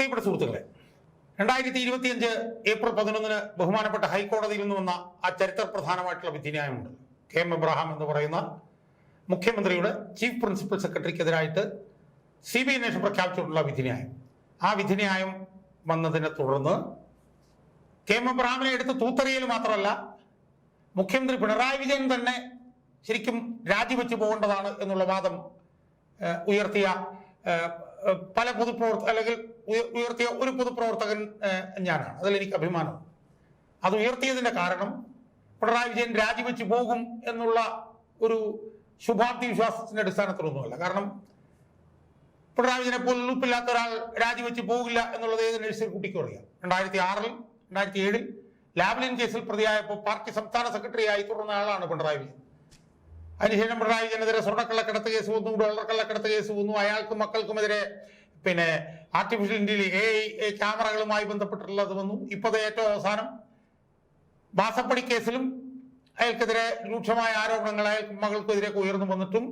പ്രിയപ്പെട്ട സുഹൃത്തുക്കളെ രണ്ടായിരത്തി ഇരുപത്തിയഞ്ച് ഏപ്രിൽ പതിനൊന്നിന് ബഹുമാനപ്പെട്ട ഹൈക്കോടതിയിൽ നിന്ന് വന്ന ആ ചരിത്ര പ്രധാനമായിട്ടുള്ള വിധിന്യായമുണ്ട് കെ എം എബ്രഹാം എന്ന് പറയുന്ന മുഖ്യമന്ത്രിയുടെ ചീഫ് പ്രിൻസിപ്പൽ സെക്രട്ടറിക്കെതിരായിട്ട് സി ബി അന്വേഷണം പ്രഖ്യാപിച്ചിട്ടുള്ള വിധിന്യായം ആ വിധിന്യായം വന്നതിനെ തുടർന്ന് കെ എം എബ്രഹാമിനെ എടുത്ത് തൂത്തറിയൽ മാത്രമല്ല മുഖ്യമന്ത്രി പിണറായി വിജയൻ തന്നെ ശരിക്കും രാജിവെച്ച് പോകേണ്ടതാണ് എന്നുള്ള വാദം ഉയർത്തിയ പല പൊതുപ്രവർത്ത അല്ലെങ്കിൽ ഉയർത്തിയ ഒരു പൊതുപ്രവർത്തകൻ ഞാനാണ്. അതിൽ എനിക്ക് അഭിമാനം. അത് ഉയർത്തിയതിന്റെ കാരണം പിണറായി വിജയൻ രാജിവെച്ച് പോകും എന്നുള്ള ഒരു ശുഭാപ്തി വിശ്വാസത്തിന്റെ അടിസ്ഥാനത്തിലൊന്നുമല്ല. കാരണം പിണറായി വിജയനെ പോലെ ഉൾപ്പില്ലാത്ത ഒരാൾ രാജിവെച്ച് പോകില്ല എന്നുള്ളത് ഏത് നഴ്സറി കുട്ടിക്കും അറിയാം. രണ്ടായിരത്തി ആറിൽ രണ്ടായിരത്തി ഏഴിൽ ലാബ്ലിൻ കേസിൽ പ്രതിയായപ്പോൾ പാർട്ടി സംസ്ഥാന സെക്രട്ടറിയായി തുടർന്ന ആളാണ് പിണറായി വിജയൻ. അതിനുശേഷം പിണറായി വിജയനെതിരെ സ്വർണക്കള്ളക്കടത്ത് കേസ് വന്നു ഡോളർ കള്ളക്കടത്ത് കേസ് വന്നു. അയാൾക്കും മക്കൾക്കുമെതിരെ പിന്നെ ആർട്ടിഫിഷ്യൽ ഇന്റലിജൻസ് എ ക്യാമറകളുമായി ബന്ധപ്പെട്ടിട്ടുള്ളത് വന്നു. ഇപ്പോൾ ഏറ്റവും അവസാനം. വാസപ്പടി കേസിലും അയാൾക്കെതിരെ രൂക്ഷമായ ആരോപണങ്ങൾ അയാൾക്ക് മകൾക്കെതിരെ ഉയർന്നു വന്നിട്ടും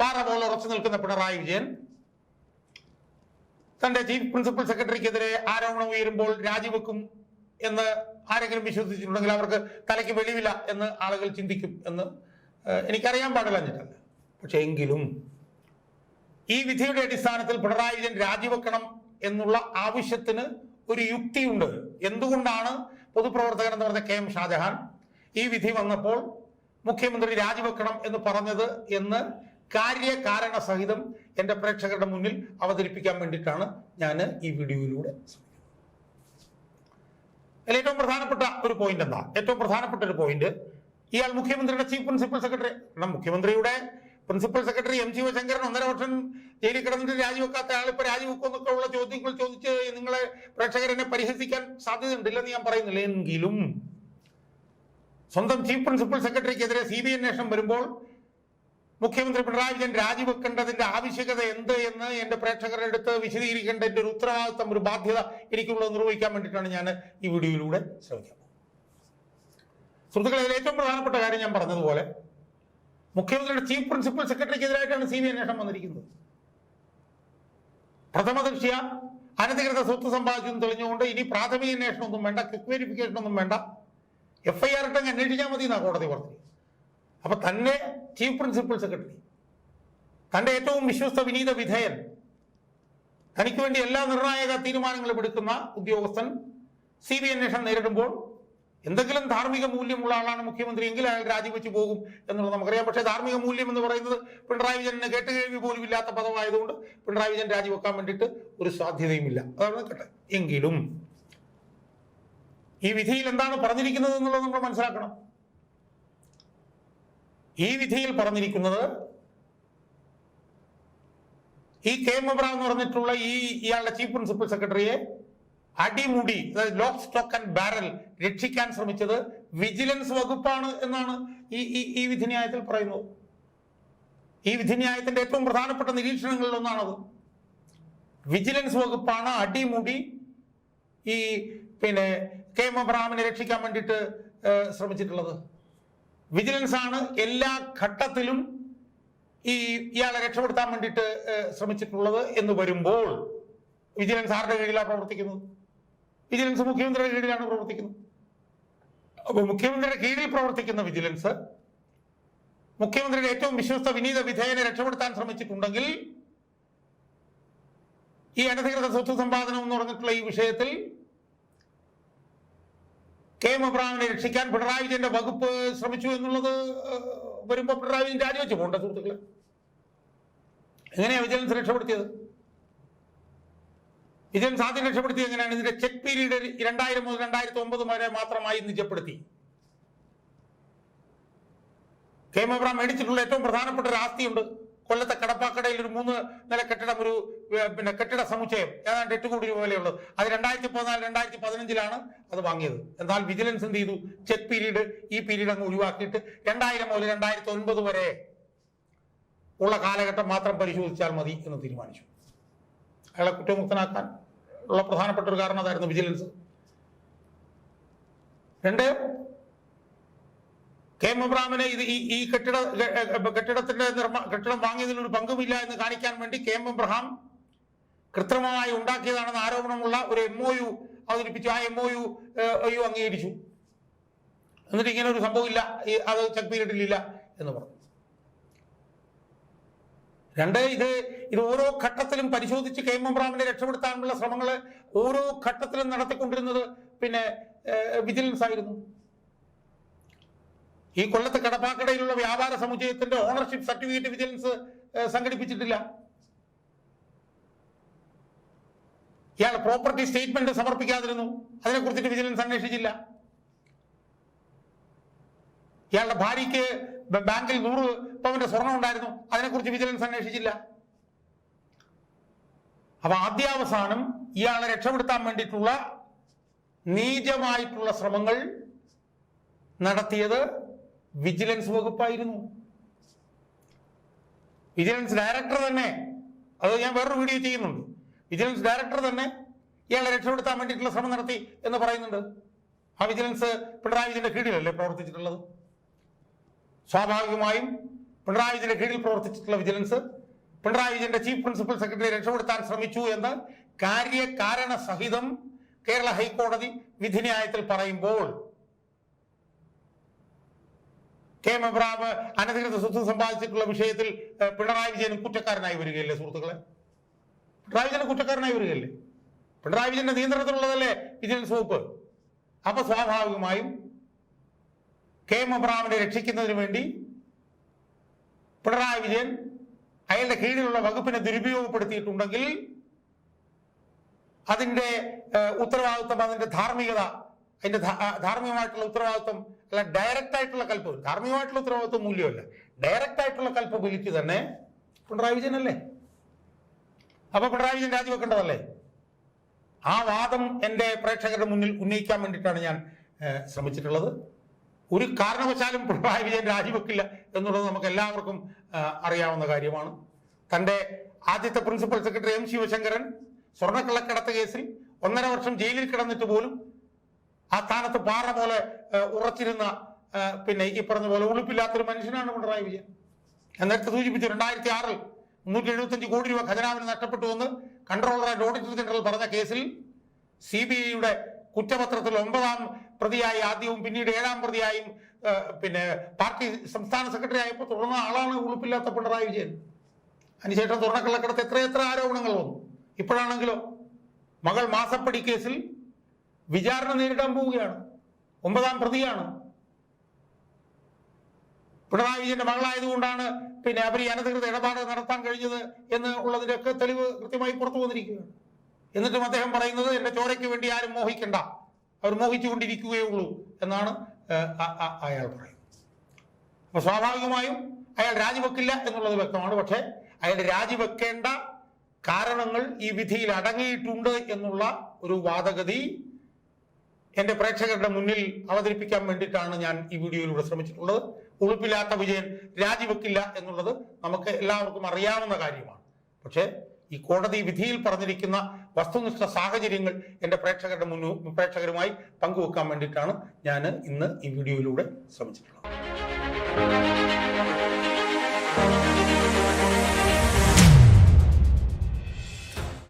പാറ പോലെ ഉറച്ചു നിൽക്കുന്ന പിണറായി വിജയൻ തന്റെ ചീഫ് പ്രിൻസിപ്പൽ സെക്രട്ടറിക്കെതിരെ ആരോപണം ഉയരുമ്പോൾ രാജിവെക്കും എന്ന് ആരെങ്കിലും വിശ്വസിച്ചിട്ടുണ്ടെങ്കിൽ അവർക്ക് തലയ്ക്ക് വെളിവില്ല എന്ന് ആളുകൾ ചിന്തിക്കും എന്ന് എനിക്കറിയാൻ പാടില്ല എന്നിട്ടല്ല പക്ഷെ എങ്കിലും ഈ വിധിയുടെ അടിസ്ഥാനത്തിൽ പിണറായി വിജയൻ രാജിവെക്കണം എന്നുള്ള ആവശ്യത്തിന് ഒരു യുക്തിയുണ്ട്. എന്തുകൊണ്ടാണ് പൊതുപ്രവർത്തകൻ എന്ന് പറഞ്ഞ കെ എം ഷാജഹാൻ ഈ വിധി വന്നപ്പോൾ മുഖ്യമന്ത്രി രാജിവെക്കണം എന്ന് പറഞ്ഞത് എന്ന് കാര്യകാരണ സഹിതം എന്റെ പ്രേക്ഷകരുടെ മുന്നിൽ അവതരിപ്പിക്കാൻ വേണ്ടിയിട്ടാണ് ഞാൻ ഈ വീഡിയോയിലൂടെ ശ്രമിക്കുന്നത് ഏറ്റവും പ്രധാനപ്പെട്ട ഒരു പോയിന്റ് എന്താ? ഏറ്റവും പ്രധാനപ്പെട്ട ഒരു പോയിന്റ് ഇയാൾ മുഖ്യമന്ത്രിയുടെ ചീഫ് പ്രിൻസിപ്പൽ സെക്രട്ടറി മുഖ്യമന്ത്രിയുടെ പ്രിൻസിപ്പൽ സെക്രട്ടറി എം ശിവശങ്കരൻ ഒന്നര വർഷം ജയിലിൽ കിടന്നിട്ട് രാജിവെക്കാത്ത ആൾ ഇപ്പൊ ഉള്ള ചോദ്യങ്ങൾ ചോദിച്ച് നിങ്ങളെ പ്രേക്ഷകരെന്നെ പരിഹസിക്കാൻ സാധ്യതയുണ്ടില്ലെന്ന് ഞാൻ പറയുന്നില്ല. എങ്കിലും സ്വന്തം ചീഫ് പ്രിൻസിപ്പൽ സെക്രട്ടറിക്കെതിരെ സി ബി അന്വേഷണം വരുമ്പോൾ മുഖ്യമന്ത്രി പിണറായി വിജയൻ രാജിവെക്കേണ്ടതിന്റെ ആവശ്യകത എന്ത് എന്ന് എന്റെ പ്രേക്ഷകരുടെ അടുത്ത് വിശദീകരിക്കേണ്ട എന്റെ ഒരു ഉത്തരവാദിത്തം ഒരു ബാധ്യത എനിക്കുള്ളത് നിർവഹിക്കാൻ വേണ്ടിയിട്ടാണ് ഞാൻ ഈ വീഡിയോയിലൂടെ ശ്രമിക്കുന്നത്. സുഹൃത്തുക്കളെ ഏറ്റവും പ്രധാനപ്പെട്ട കാര്യം ഞാൻ പറഞ്ഞതുപോലെ മുഖ്യമന്ത്രിയുടെ ചീഫ് പ്രിൻസിപ്പൽ സെക്രട്ടറിക്കെതിരായിട്ടാണ് സി ബി അന്വേഷണം വന്നിരിക്കുന്നത്. പ്രഥമ ദൃഷ്ടിയ അനധികൃത സ്വത്ത് സമ്പാദിച്ചെന്ന് തെളിഞ്ഞുകൊണ്ട് ഇനി പ്രാഥമിക അന്വേഷണം ഒന്നും വേണ്ട ക്വിക്ക് വെരിഫിക്കേഷൻ ഒന്നും വേണ്ട. എഫ് ഐ ആർ ഇട്ടങ്ങ് അന്വേഷിച്ചാൽ മതി എന്നാ കോടതി പറഞ്ഞത്. അപ്പൊ തന്നെ ചീഫ് പ്രിൻസിപ്പൽ സെക്രട്ടറി തന്റെ ഏറ്റവും വിശ്വസ്ത വിനീത വിധേയൻ തനിക്ക് വേണ്ടി എല്ലാ നിർണായക തീരുമാനങ്ങളും എടുക്കുന്ന ഉദ്യോഗസ്ഥൻ സി ബി അന്വേഷണം നേരിടുമ്പോൾ എന്തെങ്കിലും ധാർമ്മിക മൂല്യമുള്ള ആളാണ് മുഖ്യമന്ത്രി എങ്കിൽ അയാൾ രാജിവെച്ചു പോകും എന്നുള്ളത് നമുക്കറിയാം. പക്ഷേ ധാർമ്മിക മൂല്യം എന്ന് പറയുന്നത് പിണറായി വിജയന് കേട്ടുകേൾവി പോലും ഇല്ലാത്ത പദമായതുകൊണ്ട് പിണറായി വിജയൻ രാജിവെക്കാൻ വേണ്ടിയിട്ട് ഒരു സാധ്യതയുമില്ല. അതാണ് കേട്ടെ എങ്കിലും ഈ വിധിയിൽ എന്താണ് പറഞ്ഞിരിക്കുന്നത് എന്നുള്ളത് നമ്മൾ മനസ്സിലാക്കണം. ഈ വിധിയിൽ പറഞ്ഞിരിക്കുന്നത് ഈ കെ എം എബ്രാം എന്ന് പറഞ്ഞിട്ടുള്ള ഈ ഇയാളുടെ ചീഫ് പ്രിൻസിപ്പൽ സെക്രട്ടറിയെ അടിമുടി ലോക്ക് സ്റ്റോക്ക് ആൻഡ് ബാരൽ രക്ഷിക്കാൻ ശ്രമിച്ചത് വിജിലൻസ് വകുപ്പാണ് എന്നാണ് ഈ ഈ വിധിന്യായത്തിൽ പറയുന്നത്. ഈ വിധിന്യായത്തിന്റെ ഏറ്റവും പ്രധാനപ്പെട്ട നിരീക്ഷണങ്ങളിൽ ഒന്നാണത്. വിജിലൻസ് വകുപ്പാണ് അടിമുടി ഈ പിന്നെ കെ എം അബ്രഹാമിനെ രക്ഷിക്കാൻ വേണ്ടിയിട്ട് ശ്രമിച്ചിട്ടുള്ളത്. വിജിലൻസ് ആണ് എല്ലാ ഘട്ടത്തിലും ഈ ഇയാളെ രക്ഷപ്പെടുത്താൻ വേണ്ടിയിട്ട് ശ്രമിച്ചിട്ടുള്ളത് എന്ന് വരുമ്പോൾ വിജിലൻസ് ആരുടെ കീഴിലാണ് പ്രവർത്തിക്കുന്നത്? വിജിലൻസ് മുഖ്യമന്ത്രിയുടെ കീഴിലാണ് പ്രവർത്തിക്കുന്നത്. അപ്പൊ മുഖ്യമന്ത്രിയുടെ കീഴിൽ പ്രവർത്തിക്കുന്ന വിജിലൻസ് മുഖ്യമന്ത്രിയുടെ ഏറ്റവും വിശ്വസ്ത വിനീത വിധേയനെ രക്ഷപ്പെടുത്താൻ ശ്രമിച്ചിട്ടുണ്ടെങ്കിൽ ഈ അനധികൃത സ്വത്ത് സമ്പാദനം എന്ന് പറഞ്ഞിട്ടുള്ള ഈ വിഷയത്തിൽ കെ എം അബ്രഹാമിനെ രക്ഷിക്കാൻ പിണറായി വിജയന്റെ വകുപ്പ് ശ്രമിച്ചു എന്നുള്ളത് വരുമ്പോൾ വരുമ്പോ പിണറായി വിജയൻ രാജിവെച്ചു പോണ്ട സുഹൃത്തുക്കളെ? എങ്ങനെയാണ് വിജിലൻസ് രക്ഷപ്പെടുത്തിയത്? വിജിലൻസ് സാധ്യം രക്ഷപ്പെടുത്തിയത് എങ്ങനെയാണ്? ഇതിന്റെ ചെക്ക് പീരീഡ് രണ്ടായിരം മുതൽ രണ്ടായിരത്തി ഒമ്പത് വരെ മാത്രമായി നിജപ്പെടുത്തി. കേമബ്ര മേടിച്ചിട്ടുള്ള ഏറ്റവും പ്രധാനപ്പെട്ട ഒരു ആസ്തിയുണ്ട് കൊല്ലത്തെ കടപ്പാക്കടയിൽ ഒരു മൂന്ന് നില കെട്ടിടം ഒരു പിന്നെ കെട്ടിട സമുച്ചയം ഏതാണ്ട് എട്ട് കോടി രൂപ വിലയുള്ളത്. അത് രണ്ടായിരത്തി പതിനാല് രണ്ടായിരത്തി പതിനഞ്ചിലാണ് അത് വാങ്ങിയത്. എന്നാൽ വിജിലൻസ് എന്ത് ചെയ്തു? ചെക്ക് പീരീഡ് ഈ പീരീഡ് അങ്ങ് ഒഴിവാക്കിയിട്ട് രണ്ടായിരം മുതൽ രണ്ടായിരത്തി ഒൻപത് വരെ ഉള്ള കാലഘട്ടം മാത്രം പരിശോധിച്ചാൽ മതി എന്ന് തീരുമാനിച്ചു. അയാളെ കുറ്റമുക്തനാക്കാൻ ഉള്ള പ്രധാനപ്പെട്ട ഒരു കാരണം അതായിരുന്നു വിജിലൻസ്. രണ്ട് കെ എം എബ്രാമിനെ ഇത് ഈ ഈ കെട്ടിട കെട്ടിടത്തിന്റെ നിർമ്മാ കെട്ടിടം വാങ്ങിയതിലൊരു പങ്കുമില്ല എന്ന് കാണിക്കാൻ വേണ്ടി കെ എം എബ്രഹാം കൃത്രിമമായി ഉണ്ടാക്കിയതാണെന്ന് ആരോപണമുള്ള ഒരു എം ഒ യു അവതരിപ്പിച്ചു. ആ എം ഒ യു യു അംഗീകരിച്ചു. എന്നിട്ട് ഇങ്ങനെ ഒരു സംഭവം ഇല്ല അത് ചെക്ക് പീരീഡിലില്ല എന്ന് പറഞ്ഞു. രണ്ട് ഇത് ഇത് ഓരോ ഘട്ടത്തിലും പരിശോധിച്ച് കെ എം എംബ്രാമിനെ രക്ഷപ്പെടുത്താനുള്ള ശ്രമങ്ങൾ ഓരോ ഘട്ടത്തിലും നടത്തിക്കൊണ്ടിരുന്നത് പിന്നെ വിജിലൻസ് ആയിരുന്നു. ഈ കൊല്ലത്ത് കടപ്പാക്കടയിലുള്ള വ്യാപാര സമുച്ചയത്തിന്റെ ഓണർഷിപ്പ് സർട്ടിഫിക്കറ്റ് വിജിലൻസ് സംഘടിപ്പിച്ചിട്ടില്ല. ഇയാൾ പ്രോപ്പർട്ടി സ്റ്റേറ്റ്മെന്റ് സമർപ്പിക്കാതിരുന്നു. അതിനെക്കുറിച്ചിട്ട് വിജിലൻസ് അന്വേഷിച്ചില്ല. ഇയാളുടെ ഭാര്യയ്ക്ക് ബാങ്കിൽ നൂറ് പവന്റെ സ്വർണം ഉണ്ടായിരുന്നു. അതിനെക്കുറിച്ച് വിജിലൻസ് അന്വേഷിച്ചില്ല. അപ്പൊ ആദ്യാവസാനം ഇയാളെ രക്ഷപ്പെടുത്താൻ വേണ്ടിയിട്ടുള്ള നീചമായിട്ടുള്ള ശ്രമങ്ങൾ നടത്തിയത് വിജിലൻസ് വകുപ്പായിരുന്നു. വിജിലൻസ് ഡയറക്ടർ തന്നെ അത് ഞാൻ വേറൊരു വീഡിയോ ചെയ്യുന്നുണ്ട്. വിജിലൻസ് ഡയറക്ടർ തന്നെ ഇയാളെ രക്ഷപ്പെടുത്താൻ വേണ്ടിയിട്ടുള്ള ശ്രമം നടത്തി എന്ന് പറയുന്നുണ്ട്. ആ വിജിലൻസ് പിണറായി വിജയന്റെ കീഴിലല്ലേ പ്രവർത്തിച്ചിട്ടുള്ളത്? സ്വാഭാവികമായും പിണറായി വിജയന്റെ കീഴിൽ പ്രവർത്തിച്ചിട്ടുള്ള വിജിലൻസ് പിണറായി വിജയന്റെ ചീഫ് പ്രിൻസിപ്പൽ സെക്രട്ടറി രക്ഷപ്പെടുത്താൻ ശ്രമിച്ചു എന്ന് കാര്യകാരണ സഹിതം കേരള ഹൈക്കോടതി വിധിന്യായത്തിൽ പറയുമ്പോൾ കെ എം എബ്രാം അനധികൃത സ്വത്ത് സമ്പാദിച്ചിട്ടുള്ള വിഷയത്തിൽ പിണറായി വിജയനും കുറ്റക്കാരനായി വരികയല്ലേ സുഹൃത്തുക്കളെ? പിണറായി വിജയൻ കുറ്റക്കാരനായി വരികയല്ലേ? പിണറായി വിജയന്റെ നിയന്ത്രണത്തിലുള്ളതല്ലേ വിജിലൻസ് വകുപ്പ്? അപ്പൊ സ്വാഭാവികമായും കെ എം എബ്രാമിനെ രക്ഷിക്കുന്നതിന് വേണ്ടി പിണറായി വിജയൻ അയാളുടെ കീഴിലുള്ള വകുപ്പിനെ ദുരുപയോഗപ്പെടുത്തിയിട്ടുണ്ടെങ്കിൽ അതിന്റെ ഏഹ്, ഉത്തരവാദിത്വം അതിന്റെ ധാർമ്മികത അതിന്റെ ധാർമ്മികമായിട്ടുള്ള ഉത്തരവാദിത്വം അല്ല ഡയറക്റ്റ് ആയിട്ടുള്ള കൽപ്പ് ധാർമ്മികമായിട്ടുള്ള ഉത്തരവാദിത്വം മൂല്യമല്ല. ഡയറക്റ്റ് ആയിട്ടുള്ള കൽപ്പബിലിറ്റി തന്നെ പിണറായി വിജയൻ അല്ലേ? അപ്പൊ പിണറായി വിജയൻ രാജിവെക്കേണ്ടതല്ലേ? ആ വാദം എന്റെ പ്രേക്ഷകരുടെ മുന്നിൽ ഉന്നയിക്കാൻ വേണ്ടിയിട്ടാണ് ഞാൻ ശ്രമിച്ചിട്ടുള്ളത്. ഒരു കാരണവശാലും പിണറായി വിജയൻ രാജിവെക്കില്ല എന്നുള്ളത് നമുക്ക് എല്ലാവർക്കും അറിയാവുന്ന കാര്യമാണ്. തന്റെ ആദ്യത്തെ പ്രിൻസിപ്പൽ സെക്രട്ടറി എം ശിവശങ്കരൻ സ്വർണക്കള്ളക്കടത്ത് കേസിൽ ഒന്നര വർഷം ജയിലിൽ കിടന്നിട്ട് പോലും ആ സ്ഥാനത്ത് പാറ പോലെ ഉറച്ചിരുന്ന പിന്നെ ഈ പറഞ്ഞ പോലെ ഉളുപ്പില്ലാത്തൊരു മനുഷ്യനാണ് പിണറായി വിജയൻ. ഞാൻ നേരത്തെ സൂചിപ്പിച്ചു രണ്ടായിരത്തി ആറിൽ മുന്നൂറ്റി എഴുപത്തഞ്ച് കോടി രൂപ ഖജനാവിന് നഷ്ടപ്പെട്ടു എന്ന് കൺട്രോളർ ആൻഡ് ഓഡിറ്റർ ജനറൽ പറഞ്ഞ കേസിൽ സി ബി ഐയുടെ കുറ്റപത്രത്തിൽ ഒമ്പതാം പ്രതിയായി ആദ്യവും പിന്നീട് ഏഴാം പ്രതിയായും പിന്നെ പാർട്ടി സംസ്ഥാന സെക്രട്ടറി ആയപ്പോൾ തുടർന്ന ആളാണ് ഉളുപ്പില്ലാത്ത പിണറായി വിജയൻ. അതിനുശേഷം എത്ര എത്ര ആരോപണങ്ങൾ വന്നു. ഇപ്പോഴാണെങ്കിലോ മകൾ മാസപ്പടി കേസിൽ വിചാരണ നേരിടാൻ പോവുകയാണ്. ഒമ്പതാം പ്രതിയാണ്. പിണറായി വിജയന്റെ മകളായതുകൊണ്ടാണ് പിന്നെ അവർ അനധികൃത ഇടപാട് നടത്താൻ കഴിഞ്ഞത് എന്ന് ഉള്ളതിന്റെയൊക്കെ തെളിവ് കൃത്യമായി പുറത്തു വന്നിരിക്കുകയാണ്. എന്നിട്ടും അദ്ദേഹം പറയുന്നത് എന്റെ ചോരയ്ക്ക് വേണ്ടി ആരും മോഹിക്കണ്ട. അവർ മോഹിച്ചുകൊണ്ടിരിക്കുകയേ ഉള്ളൂ എന്നാണ് അയാൾ പറയുന്നത്. അപ്പൊ സ്വാഭാവികമായും അയാൾ രാജിവെക്കില്ല എന്നുള്ളത് വ്യക്തമാണ്. പക്ഷേ അയാൾ രാജിവെക്കേണ്ട കാരണങ്ങൾ ഈ വിധിയിൽ അടങ്ങിയിട്ടുണ്ട് എന്നുള്ള ഒരു വാദഗതി എന്റെ പ്രേക്ഷകരുടെ മുന്നിൽ അവതരിപ്പിക്കാൻ വേണ്ടിയിട്ടാണ് ഞാൻ ഈ വീഡിയോയിലൂടെ ശ്രമിച്ചിട്ടുള്ളത്. ഉളുപ്പില്ലാത്ത വിജയൻ രാജിവെക്കില്ല എന്നുള്ളത് നമുക്ക് എല്ലാവർക്കും അറിയാവുന്ന കാര്യമാണ്. പക്ഷേ ഈ കോടതി വിധിയിൽ പറഞ്ഞിരിക്കുന്ന വസ്തുനിഷ്ഠ സാഹചര്യങ്ങൾ എന്റെ പ്രേക്ഷകരുടെ മുന്നു പ്രേക്ഷകരുമായി പങ്കുവെക്കാൻ വേണ്ടിയിട്ടാണ് ഞാൻ ഇന്ന് ഈ വീഡിയോയിലൂടെ ശ്രമിച്ചിട്ടുള്ളത്.